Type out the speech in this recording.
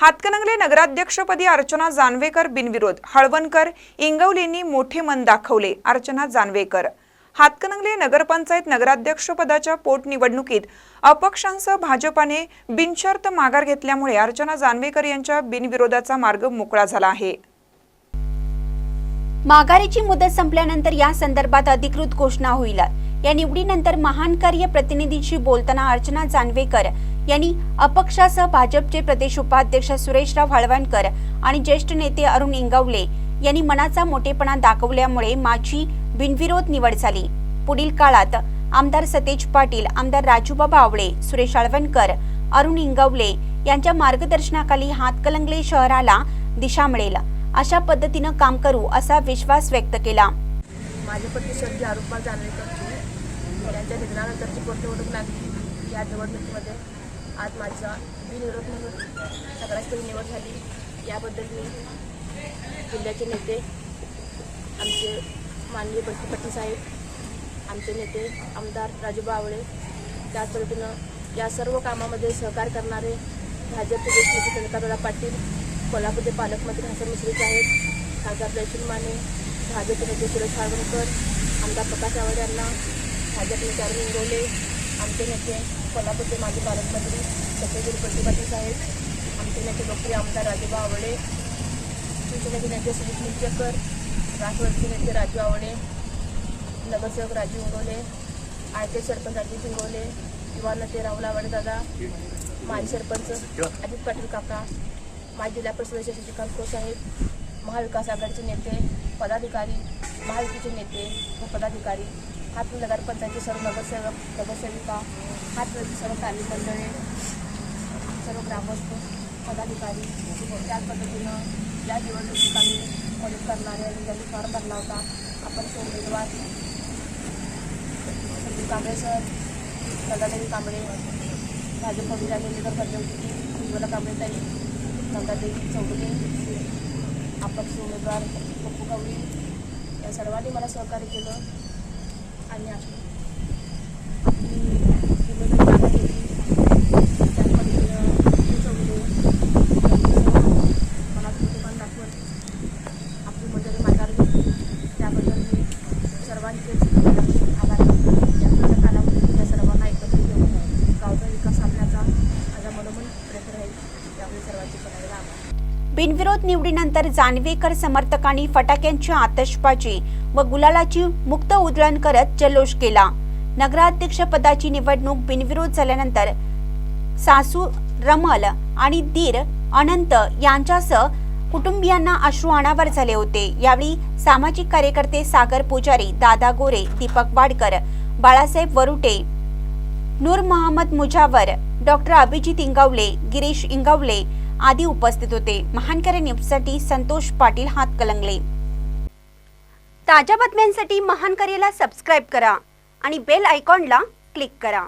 हातकणंगले नगराध्यक्षपदी अर्चना जानवेकर बिनविरोध. हळवणकर इंगवलेंनी मोठे मन दाखवले अर्चना जानवेकर. हातकणंगले नगरपंचायत नगराध्यक्षपदाच्या पोटनिवडणुकीत अपक्षांसह भाजपाने बिनशर्त माघार घेतल्यामुळे अर्चना जानवेकर यांच्या बिनविरोधाचा मार्ग मोकळा झाला आहे. माघारीची मुदत संपल्यानंतर या संदर्भात अधिकृत घोषणा होईल. या निवडीनंतर महान कार्य प्रतिनिधींशी बोलताना अर्चना जानवेकर यांनी अपक्षासह भाजपचे प्रदेश उपाध्यक्ष सुरेशराव हळवणकर आणि ज्येष्ठ नेते अरुण इंगवले यांनी मनाचा मोठेपणा दाखवल्यामुळे माझी बिनविरोध निवड झाली. पुढील काळात आमदार सतेज पाटील आमदार राजूबाबा आवळे सुरेश हळवणकर अरुण इंगवले यांच्या मार्गदर्शनाखाली हातकलंगले शहराला दिशा मिळेल. अशा पद्धतीनं काम करू असा विश्वास व्यक्त केला. माझे पती स्वर्गीय आरुपा जानवेकरची यांच्या निधनानंतरची पोटनिवडणूक लागली. या निवडणुकीमध्ये आज माझा बिनविरोध म्हणून सगळ्यात निवड झाली. याबद्दल मी जिल्ह्याचे नेते आमचे माननीय बट्टीपट्टी साहेब आमचे नेते आमदार राजूबा आवळे त्याच पद्धतीनं या सर्व कामामध्ये सहकार करणारे भाजपचे ज्येष्ठ नेते पाटील कोल्हापूरचे पालकमंत्री हसन मुश्रीफ आहेत खासदार जयश्री माने भाजपचे नेते सुरेश साळवणकर आमदार प्रकाश आवड यांना भाजप नेते अरविंद गोले आमचे नेते कोल्हापूरचे माजी पालकमंत्री सत्यगिरी प्रतिपाटी साहेब आमचे नेते लोकप्रिय आमदार राजूबा आवळे शिवसेनेचे नेते सुनील मुंचेकर राष्ट्रवादीचे नेते राजू आवळे नगरसेवक राजू उंगोले आयते सरपंच राजू इंगोले युवा नेते राहुल आवडे दादा माजी सरपंच अजित पाटील काका माजी जिल्हा परिषदेचे शशिकांत कोसाहेब साहेब महाविकास आघाडीचे नेते पदाधिकारी महायुतीचे नेते व पदाधिकारी. हात नगरपंचायतचे सर्व नगरसेवक नगरसेविका हात सर्व तालीम मंडळे सर्व ग्रामस्थ पदाधिकारी त्याच पद्धतीनं या निवडणुकीत आम्ही मदत करणारे आणि ज्यांनी फॉर्म भरला होता. आपण तो उमेदवार संदीप कांबळे सर गंगादेवी कांबळे भाजप महिला निवेदन होते होती उज्ज्वला कांबळेताई गंगादेवी चौधरी अपक्ष उमेदवार पप्पू गवळी या सर्वांनी मला सहकार्य केलं. आणि बिनविरोध निवडीनंतर जानवेकर समर्थकांनी फटाक्यांची आतषबाजी व गुलालाची मुक्त उधळण करत जल्लोष केला. नगराध्यक्ष पदाची निवडणूक बिनविरोध झाल्यानंतर सासू रमल आणि दीर अनंत यांच्यासह कुटुंबियांना अश्रू अनावर झाले होते. यावेळी सामाजिक कार्यकर्ते सागर पुजारी दादा गोरे दीपक वाडकर बाळासाहेब वरुटे नूर मोहम्मद मुजावर डॉक्टर अभिजित इंगावले गिरीश इंगावले आदी उपस्थित होते. महानकरे न्यूजसाठी संतोष पाटील हात कलंगले. ताज्या बातम्यांसाठी महानकरेला सबस्क्राईब करा आणि बेल आयकॉनला क्लिक करा.